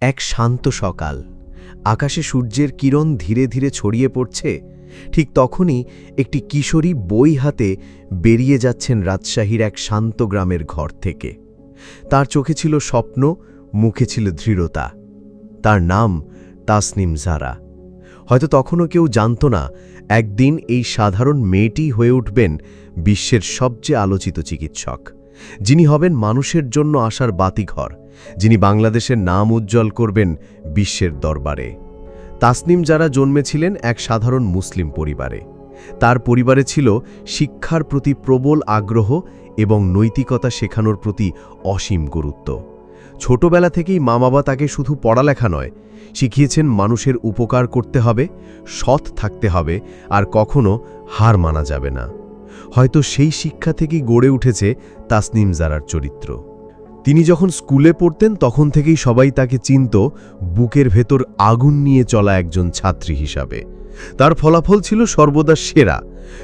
এক শান্ত সকাল। আকাশে সূর্যের কিরণ ধীরে ধীরে ছড়িয়ে পড়ছে। ঠিক তখনই একটি কিশোরী বই হাতে বেরিয়ে যাচ্ছেন রাজশাহীর এক শান্ত গ্রামের ঘর থেকে। তার চোখে ছিল স্বপ্ন, মুখে ছিল দৃঢ়তা। তার নাম তাসনিম জারা। হয়তো তখনও কেউ জানত না, একদিন এই সাধারণ মেয়েটি হয়ে উঠবেন বিশ্বের সবচেয়ে আলোচিত চিকিৎসক। যিনি হবেন মানুষের জন্য আসার বাতিঘর, যিনি বাংলাদেশের নাম উজ্জ্বল করবেন বিশ্বের দরবারে। তাসনিম যারা জন্মেছিলেন এক সাধারণ মুসলিম পরিবারে। তার পরিবারে ছিল শিক্ষার প্রতি প্রবল আগ্রহ এবং নৈতিকতা শেখানোর প্রতি অসীম গুরুত্ব। ছোটবেলা থেকেই মা বাবা তাকে শুধু পড়ালেখা নয়, শিখিয়েছেন মানুষের উপকার করতে হবে, সৎ থাকতে হবে, আর কখনো হার মানা যাবে না। হয়তো সেই শিক্ষা থেকেই গড়ে উঠেছে তাসনিম জারার চরিত্র। তিনি যখন স্কুলে পড়তেন, তখন থেকেই সবাই তাকে চিনত বুকের ভেতর আগুন নিয়ে চলা একজন ছাত্রী হিসাবে। তার ফলাফল ছিল সর্বদা সেরা,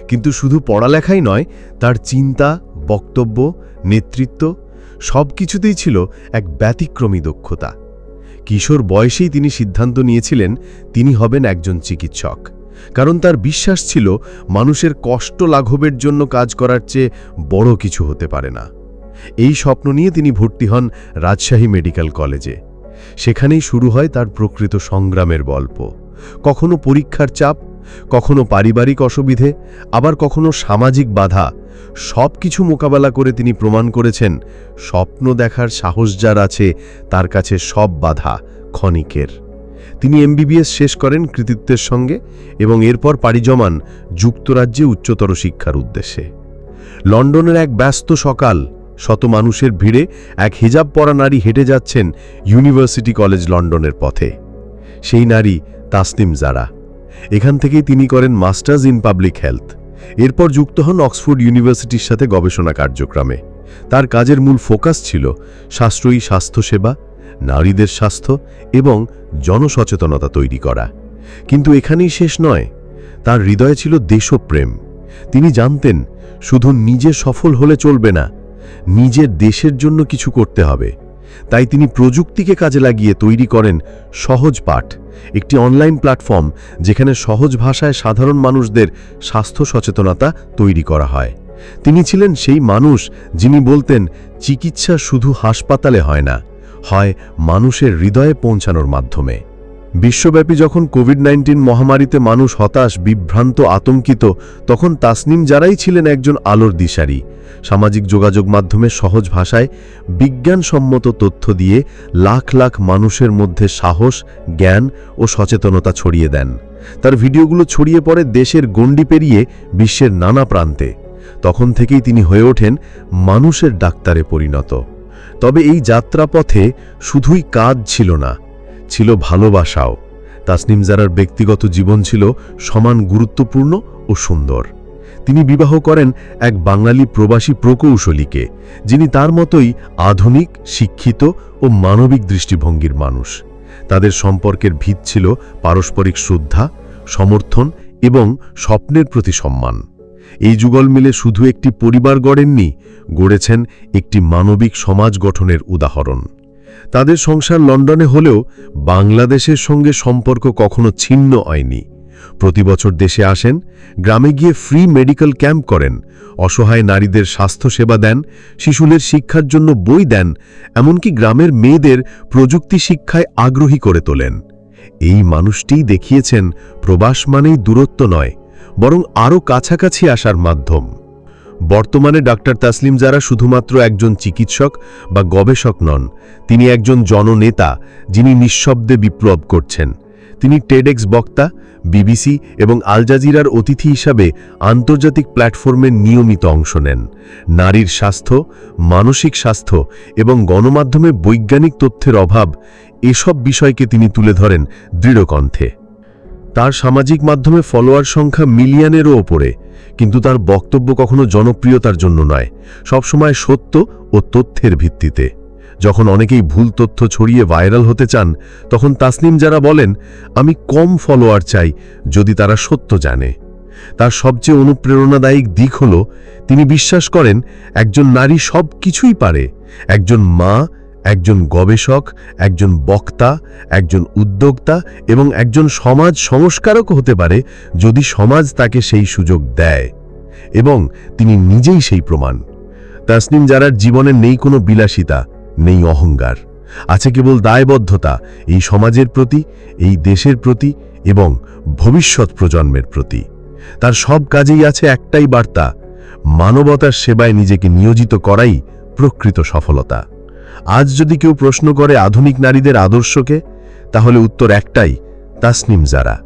কিন্তু শুধু পড়ালেখাই নয়, তার চিন্তা, বক্তব্য, নেতৃত্ব সব কিছুতেই ছিল এক ব্যতিক্রমী দক্ষতা। কিশোর বয়সেই তিনি সিদ্ধান্ত নিয়েছিলেন, তিনি হবেন একজন চিকিৎসক। কারণ তার বিশ্বাস ছিল মানুষের কষ্ট লাঘবের জন্য কাজ করার চেয়ে বড় কিছু হতে পারে না। এই স্বপ্ন নিয়ে তিনি ভর্তি হন রাজশাহী মেডিকেল কলেজে। সেখানেই শুরু হয় তার প্রকৃত সংগ্রামের গল্প। কখনো পরীক্ষার চাপ, কখনো পারিবারিক অসুবিধে, আবার কখনো সামাজিক বাধা সব কিছু মোকাবেলা করে তিনি প্রমাণ করেছেন স্বপ্ন দেখার সাহস যার আছে তার কাছে সব বাধা ক্ষণিকের। তিনি এমবিবিএস শেষ করেন কৃতিত্বের সঙ্গে এবং এরপর পাড়ি জমান যুক্তরাজ্যে উচ্চতর শিক্ষার উদ্দেশ্যে। লন্ডনের এক ব্যস্ত সকাল, শত মানুষের ভিড়ে এক হিজাব পরা নারী হেঁটে যাচ্ছেন ইউনিভার্সিটি কলেজ লন্ডনের পথে। সেই নারী তাসনিম জারা। এখান থেকেই তিনি করেন মাস্টার্স ইন পাবলিক হেলথ। এরপর যুক্ত হন অক্সফোর্ড ইউনিভার্সিটির সাথে গবেষণা কার্যক্রমে। তার কাজের মূল ফোকাস ছিল সাশ্রয়ী স্বাস্থ্যসেবা নারীদের স্বাস্থ্য এবং জনসচেতনতা তৈরি করা। কিন্তু এখানেই শেষ নয়। তার হৃদয়ে ছিল দেশপ্রেম। তিনি জানতেন, শুধু নিজে সফল হলে চলবে না, নিজের দেশের জন্য কিছু করতে হবে। তাই তিনি প্রযুক্তিকে কাজে লাগিয়ে তৈরি করেন সহজ পাঠ, একটি অনলাইন প্ল্যাটফর্ম যেখানে সহজ ভাষায় সাধারণ মানুষদের স্বাস্থ্য সচেতনতা তৈরি করা হয়। তিনি ছিলেন সেই মানুষ যিনি বলতেন, চিকিৎসা শুধু হাসপাতালে হয় না হয় মানুষের হৃদয়ে পৌঁছানোর মাধ্যমে। বিশ্বব্যাপী যখন কোভিড নাইন্টিন মহামারীতে মানুষ হতাশ, বিভ্রান্ত, আতঙ্কিত, তখন তাসনিম যারাই ছিলেন একজন আলোর দিশারি। সামাজিক যোগাযোগ মাধ্যমে সহজ ভাষায় বিজ্ঞানসম্মত তথ্য দিয়ে লাখ লাখ মানুষের মধ্যে সাহস, জ্ঞান ও সচেতনতা ছড়িয়ে দেন। তার ভিডিওগুলো ছড়িয়ে পড়ে দেশের গণ্ডি পেরিয়ে বিশ্বের নানা প্রান্তে। তখন থেকেই তিনি হয়ে ওঠেন মানুষের ডাক্তারে পরিণত। তবে এই যাত্রাপথে শুধুই কাজ ছিল না, ছিল ভালোবাসাও। তাসনিম জারার ব্যক্তিগত জীবন ছিল সমান গুরুত্বপূর্ণ ও সুন্দর। তিনি বিবাহ করেন এক বাঙালি প্রবাসী প্রকৌশলীকে, যিনি তার মতোই আধুনিক, শিক্ষিত ও মানবিক দৃষ্টিভঙ্গির মানুষ। তাদের সম্পর্কের ভিত ছিল পারস্পরিক শ্রদ্ধা, সমর্থন এবং স্বপ্নের প্রতি সম্মান। এই যুগল মিলে শুধু একটি পরিবার গড়েননি, গড়েছেন একটি মানবিক সমাজ গঠনের উদাহরণ। তাদের সংসার লন্ডনে হলেও বাংলাদেশের সঙ্গে সম্পর্ক কখনো ছিন্ন হয়নি। প্রতি বছর দেশে আসেন, গ্রামে গিয়ে ফ্রি মেডিকেল ক্যাম্প করেন, অসহায় নারীদের স্বাস্থ্যসেবা দেন, শিশুদের শিক্ষার জন্য বই দেন, এমনকি গ্রামের মেয়েদের প্রযুক্তি শিক্ষায় আগ্রহী করে তোলেন। এই মানুষটিই দেখিয়েছেন, প্রবাস মানেই দূরত্ব নয় বরং আরও কাছাকাছি আসার মাধ্যম। বর্তমানে ডাক্তার তাসলিম যারা শুধুমাত্র একজন চিকিৎসক বা গবেষক নন, তিনি একজন জননেতা যিনি নিঃশব্দে বিপ্লব করছেন। তিনি টেডেক্স বক্তা, বিবিসি এবং আলজাজিরার অতিথি হিসাবে আন্তর্জাতিক প্ল্যাটফর্মে নিয়মিত অংশ নেন। নারীর স্বাস্থ্য, মানসিক স্বাস্থ্য এবং গণমাধ্যমে বৈজ্ঞানিক তথ্যের অভাব এসব বিষয়কে তিনি তুলে ধরেন দৃঢ়কণ্ঠে। তার সামাজিক মাধ্যমে ফলোয়ার সংখ্যা মিলিয়নেরও ওপরে, কিন্তু তার বক্তব্য কখনো জনপ্রিয়তার জন্য নয়, সবসময় সত্য ও তথ্যের ভিত্তিতে। যখন অনেকেই ভুল তথ্য ছড়িয়ে ভাইরাল হতে চান, তখন তাসনিম যারা বলেন, আমি কম ফলোয়ার চাই যদি তারা সত্য জানে। তার সবচেয়ে অনুপ্রেরণাদায়ক দিক হল, তিনি বিশ্বাস করেন, একজন নারী সব কিছুই পারে, একজন মা একজন গবেষক, একজন বক্তা, একজন উদ্যোক্তা এবং একজন সমাজ সংস্কারক হতে পারে যদি সমাজ তাকে সেই সুযোগ দেয় এবং তিনি নিজেই সেই প্রমাণ। তাসনিম যারার জীবনে নেই কোনো বিলাসিতা, নেই অহংকার। আছে কেবল দায়বদ্ধতা, এই সমাজের প্রতি, এই দেশের প্রতি এবং ভবিষ্যৎ প্রজন্মের প্রতি। তার সব কাজেই আছে একটাই বার্তা, মানবতার সেবায় নিজেকে নিয়োজিত করাই প্রকৃত সফলতা। আজ যদি কেউ প্রশ্ন করে আধুনিক নারীদের আদর্শকে, তাহলে উত্তর একটাই, তাসনিম জারা।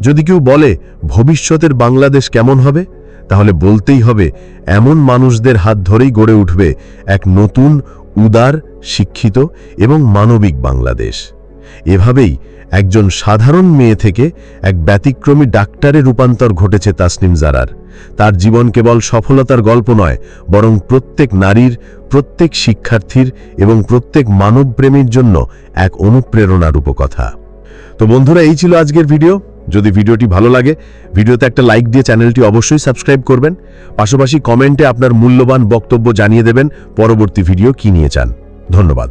যদি কেউ বলে, ভবিষ্যতের বাংলাদেশ কেমন হবে, তাহলে বলতেই হবে, এমন মানুষদের হাত ধরেই গড়ে উঠবে এক নতুন, উদার, শিক্ষিত এবং মানবিক বাংলাদেশ। এভাবেই একজন সাধারণ মেয়ে থেকে এক ব্যতিক্রমী ডাক্তারে রূপান্তর ঘটেছে তাসনিম জারার। তার জীবন কেবল সফলতার গল্প নয়, বরং প্রত্যেক নারীর প্রত্যেক শিক্ষার্থীর এবং প্রত্যেক মানবপ্রেমীর জন্য এক অনুপ্রেরণার উপকথা তো বন্ধুরা, এই ছিল আজকের ভিডিও। যদি ভিডিওটি ভালো লাগে, ভিডিওতে একটা লাইক দিয়ে চ্যানেলটি অবশ্যই সাবস্ক্রাইব করবেন। পাশাপাশি কমেন্টে আপনার মূল্যবান বক্তব্য জানিয়ে দেবেন। পরবর্তী ভিডিও কি নিয়ে চান। ধন্যবাদ।